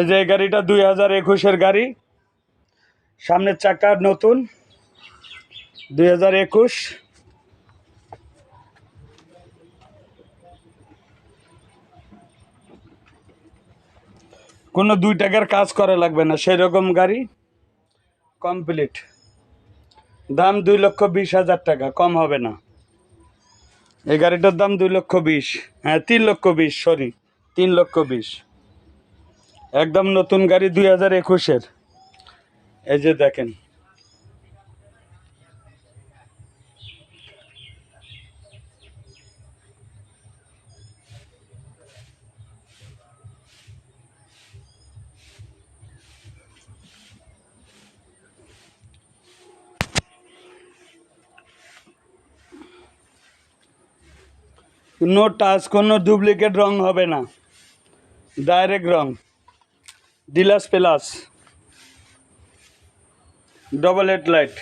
এই যে গাড়িটা দুই হাজার একুশের গাড়ি। সামনের চাকা নতুন, দুই হাজার একুশ। কোনো দুই টাকার কাজ করা লাগবে না সেই রকম গাড়ি কমপ্লিট। দাম দুই লক্ষ বিশ হাজার টাকা, কম হবে না। এই গাড়িটার দাম দুই লক্ষ বিশ হ্যাঁ তিন লক্ষ বিশ সরি তিন লক্ষ বিশ। একদম নতুন গাড়ি দুই হাজার একুশের। এই যে দেখেন। নো টাচ কোনো ডুপ্লিকেট রং হবে না। ডাইরেক্ট রং। Deluxe plus double head light